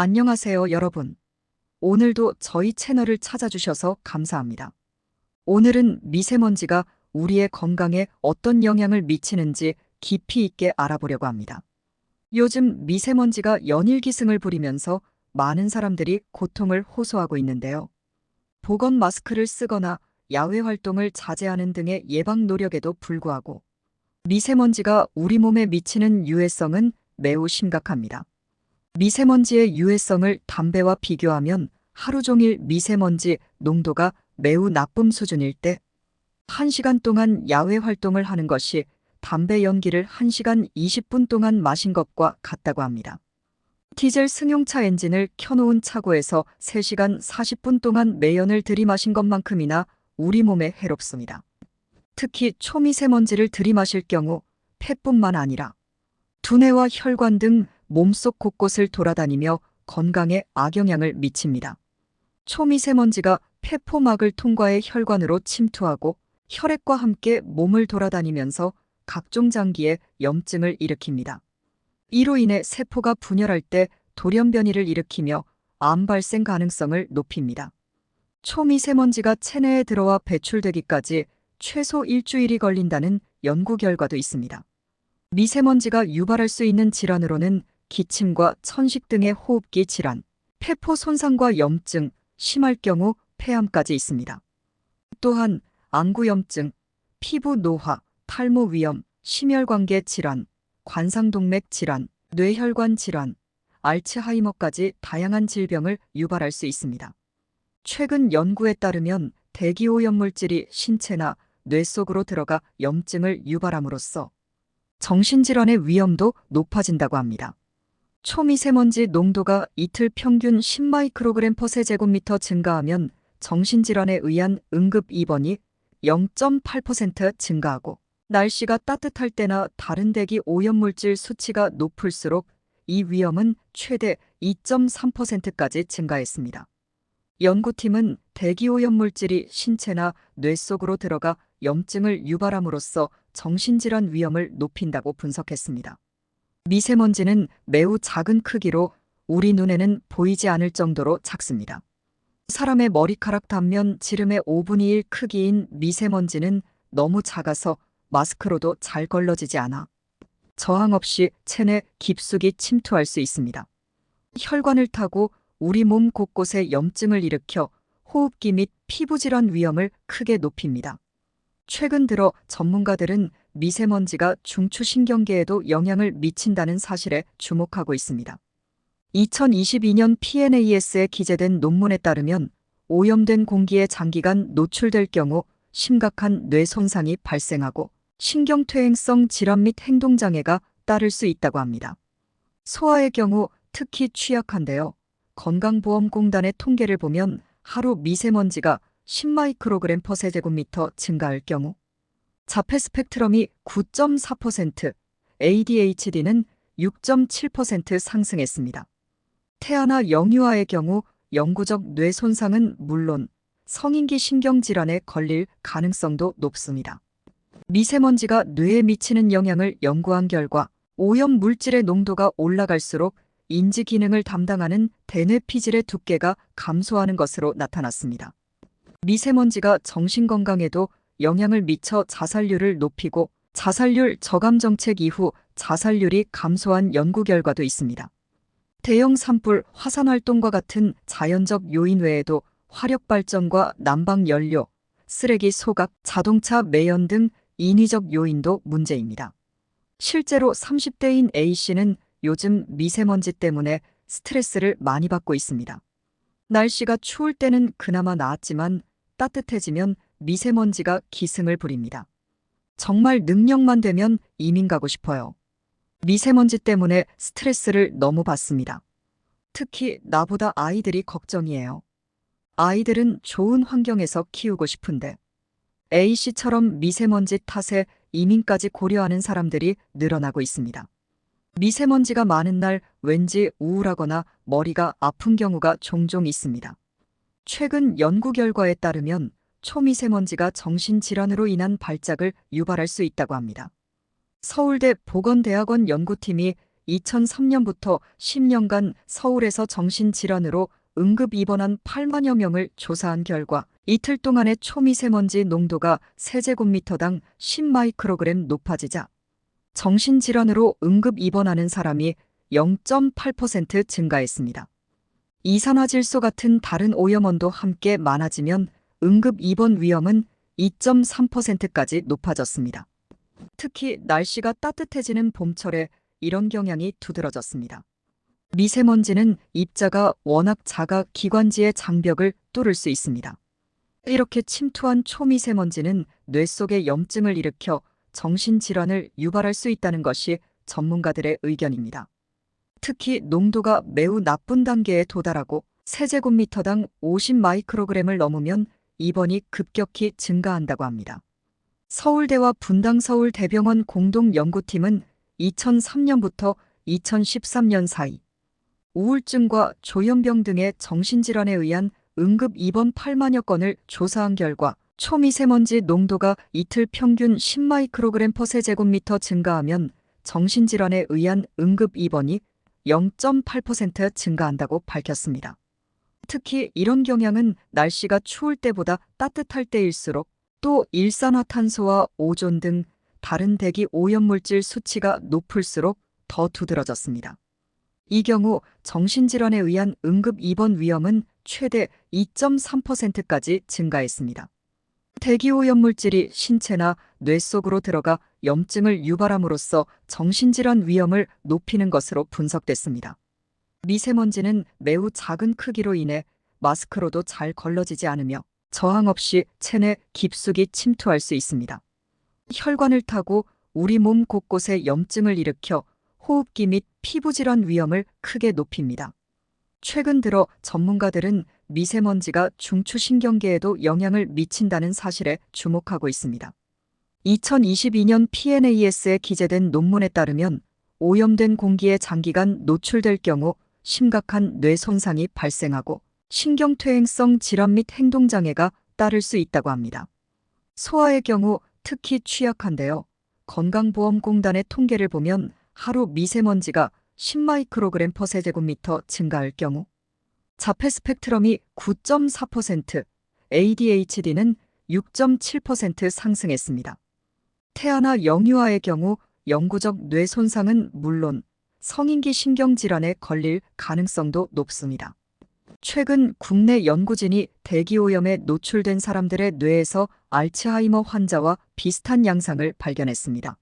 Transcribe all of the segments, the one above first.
안녕하세요, 여러분. 오늘도 저희 채널을 찾아주셔서 감사합니다. 오늘은 미세먼지가 우리의 건강에 어떤 영향을 미치는지 깊이 있게 알아보려고 합니다. 요즘 미세먼지가 연일 기승을 부리면서 많은 사람들이 고통을 호소하고 있는데요. 보건 마스크를 쓰거나 야외 활동을 자제하는 등의 예방 노력에도 불구하고 미세먼지가 우리 몸에 미치는 유해성은 매우 심각합니다. 미세먼지의 유해성을 담배와 비교하면 하루 종일 미세먼지 농도가 매우 나쁨 수준일 때 1시간 동안 야외 활동을 하는 것이 담배 연기를 1시간 20분 동안 마신 것과 같다고 합니다. 디젤 승용차 엔진을 켜놓은 차고에서 3시간 40분 동안 매연을 들이마신 것만큼이나 우리 몸에 해롭습니다. 특히 초미세먼지를 들이마실 경우 폐뿐만 아니라 두뇌와 혈관 등 몸속 곳곳을 돌아다니며 건강에 악영향을 미칩니다. 초미세먼지가 폐포막을 통과해 혈관으로 침투하고 혈액과 함께 몸을 돌아다니면서 각종 장기에 염증을 일으킵니다. 이로 인해 세포가 분열할 때 돌연변이를 일으키며 암 발생 가능성을 높입니다. 초미세먼지가 체내에 들어와 배출되기까지 최소 일주일이 걸린다는 연구 결과도 있습니다. 미세먼지가 유발할 수 있는 질환으로는 기침과 천식 등의 호흡기 질환, 폐포 손상과 염증, 심할 경우 폐암까지 있습니다. 또한 안구염증, 피부 노화, 탈모 위염, 심혈관계 질환, 관상동맥 질환, 뇌혈관 질환, 알츠하이머까지 다양한 질병을 유발할 수 있습니다. 최근 연구에 따르면 대기오염물질이 신체나 뇌 속으로 들어가 염증을 유발함으로써 정신질환의 위험도 높아진다고 합니다. 초미세먼지 농도가 이틀 평균 10마이크로그램 퍼 세제곱미터 증가하면 정신질환에 의한 응급 입원이 0.8% 증가하고 날씨가 따뜻할 때나 다른 대기 오염물질 수치가 높을수록 이 위험은 최대 2.3%까지 증가했습니다. 연구팀은 대기오염물질이 신체나 뇌 속으로 들어가 염증을 유발함으로써 정신질환 위험을 높인다고 분석했습니다. 미세먼지는 매우 작은 크기로 우리 눈에는 보이지 않을 정도로 작습니다. 사람의 머리카락 단면 지름의 5분의 1 크기인 미세먼지는 너무 작아서 마스크로도 잘 걸러지지 않아 저항 없이 체내 깊숙이 침투할 수 있습니다. 혈관을 타고 우리 몸 곳곳에 염증을 일으켜 호흡기 및 피부질환 위험을 크게 높입니다. 최근 들어 전문가들은 미세먼지가 중추신경계에도 영향을 미친다는 사실에 주목하고 있습니다. 2022년 PNAS에 기재된 논문에 따르면 오염된 공기에 장기간 노출될 경우 심각한 뇌 손상이 발생하고 신경퇴행성 질환 및 행동장애가 따를 수 있다고 합니다. 소아의 경우 특히 취약한데요. 건강보험공단의 통계를 보면 하루 미세먼지가 10마이크로그램 퍼 세제곱미터 증가할 경우 자폐 스펙트럼이 9.4%, ADHD는 6.7% 상승했습니다. 태아나 영유아의 경우 영구적 뇌 손상은 물론 성인기 신경질환에 걸릴 가능성도 높습니다. 미세먼지가 뇌에 미치는 영향을 연구한 결과 오염 물질의 농도가 올라갈수록 인지 기능을 담당하는 대뇌 피질의 두께가 감소하는 것으로 나타났습니다. 미세먼지가 정신 건강에도 영향을 미쳐 자살률을 높이고 자살률 저감 정책 이후 자살률이 감소한 연구 결과도 있습니다. 대형 산불, 화산 활동과 같은 자연적 요인 외에도 화력 발전과 난방 연료, 쓰레기 소각, 자동차 매연 등 인위적 요인도 문제입니다. 실제로 30대인 A씨는 요즘 미세먼지 때문에 스트레스를 많이 받고 있습니다. 날씨가 추울 때는 그나마 나았지만 따뜻해지면 미세먼지가 기승을 부립니다. 정말 능력만 되면 이민 가고 싶어요. 미세먼지 때문에 스트레스를 너무 받습니다. 특히 나보다 아이들이 걱정이에요. 아이들은 좋은 환경에서 키우고 싶은데 A씨처럼 미세먼지 탓에 이민까지 고려하는 사람들이 늘어나고 있습니다. 미세먼지가 많은 날 왠지 우울하거나 머리가 아픈 경우가 종종 있습니다. 최근 연구 결과에 따르면 초미세먼지가 정신질환으로 인한 발작을 유발할 수 있다고 합니다. 서울대 보건대학원 연구팀이 2003년부터 10년간 서울에서 정신질환으로 응급 입원한 8만여 명을 조사한 결과 이틀 동안의 초미세먼지 농도가 세제곱미터당 10마이크로그램 높아지자 정신질환으로 응급 입원하는 사람이 0.8% 증가했습니다. 이산화질소 같은 다른 오염원도 함께 많아지면 응급 입원 위험은 2.3%까지 높아졌습니다. 특히 날씨가 따뜻해지는 봄철에 이런 경향이 두드러졌습니다. 미세먼지는 입자가 워낙 작아 기관지의 장벽을 뚫을 수 있습니다. 이렇게 침투한 초미세먼지는 뇌 속에 염증을 일으켜 정신질환을 유발할 수 있다는 것이 전문가들의 의견입니다. 특히 농도가 매우 나쁜 단계에 도달하고 세제곱미터당 50 마이크로그램을 넘으면 입원이 급격히 증가한다고 합니다. 서울대와 분당서울대병원 공동연구팀은 2003년부터 2013년 사이 우울증과 조현병 등의 정신질환에 의한 응급 입원 8만여 건을 조사한 결과 초미세먼지 농도가 이틀 평균 10마이크로그램 퍼 세 제곱미터 증가하면 정신질환에 의한 응급 입원이 0.8% 증가한다고 밝혔습니다. 특히 이런 경향은 날씨가 추울 때보다 따뜻할 때일수록 또 일산화탄소와 오존 등 다른 대기 오염물질 수치가 높을수록 더 두드러졌습니다. 이 경우 정신질환에 의한 응급 입원 위험은 최대 2.3%까지 증가했습니다. 대기 오염물질이 신체나 뇌 속으로 들어가 염증을 유발함으로써 정신질환 위험을 높이는 것으로 분석됐습니다. 미세먼지는 매우 작은 크기로 인해 마스크로도 잘 걸러지지 않으며 저항 없이 체내 깊숙이 침투할 수 있습니다. 혈관을 타고 우리 몸 곳곳에 염증을 일으켜 호흡기 및 피부질환 위험을 크게 높입니다. 최근 들어 전문가들은 미세먼지가 중추신경계에도 영향을 미친다는 사실에 주목하고 있습니다. 2022년 PNAS에 기재된 논문에 따르면 오염된 공기에 장기간 노출될 경우 심각한 뇌 손상이 발생하고 신경퇴행성 질환 및 행동장애가 따를 수 있다고 합니다. 소아의 경우 특히 취약한데요. 건강보험공단의 통계를 보면 하루 미세먼지가 10마이크로그램 퍼 세제곱미터 증가할 경우 자폐 스펙트럼이 9.4%, ADHD는 6.7% 상승했습니다. 태아나 영유아의 경우 영구적 뇌 손상은 물론 성인기 신경질환에 걸릴 가능성도 높습니다. 최근 국내 연구진이 대기오염에 노출된 사람들의 뇌에서 알츠하이머 환자와 비슷한 양상을 발견했습니다.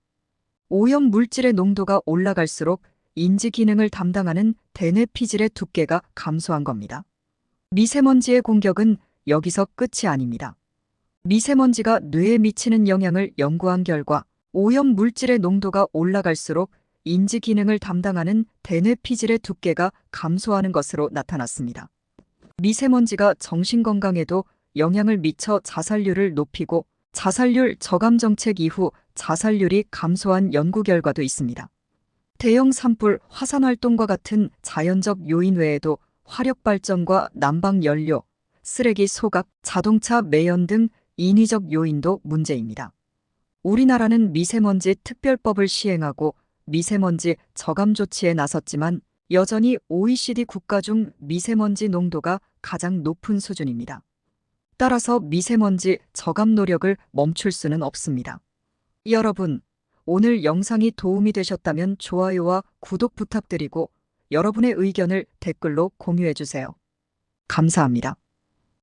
오염 물질의 농도가 올라갈수록 인지 기능을 담당하는 대뇌피질의 두께가 감소한 겁니다. 미세먼지의 공격은 여기서 끝이 아닙니다. 미세먼지가 뇌에 미치는 영향을 연구한 결과 오염 물질의 농도가 올라갈수록 인지 기능을 담당하는 대뇌피질의 두께가 감소하는 것으로 나타났습니다. 미세먼지가 정신건강에도 영향을 미쳐 자살률을 높이고 자살률 저감 정책 이후 자살률이 감소한 연구 결과도 있습니다. 대형 산불, 화산 활동과 같은 자연적 요인 외에도 화력 발전과 난방 연료, 쓰레기 소각, 자동차 매연 등 인위적 요인도 문제입니다. 우리나라는 미세먼지 특별법을 시행하고 미세먼지 저감 조치에 나섰지만 여전히 OECD 국가 중 미세먼지 농도가 가장 높은 수준입니다. 따라서 미세먼지 저감 노력을 멈출 수는 없습니다. 여러분, 오늘 영상이 도움이 되셨다면 좋아요와 구독 부탁드리고 여러분의 의견을 댓글로 공유해 주세요. 감사합니다.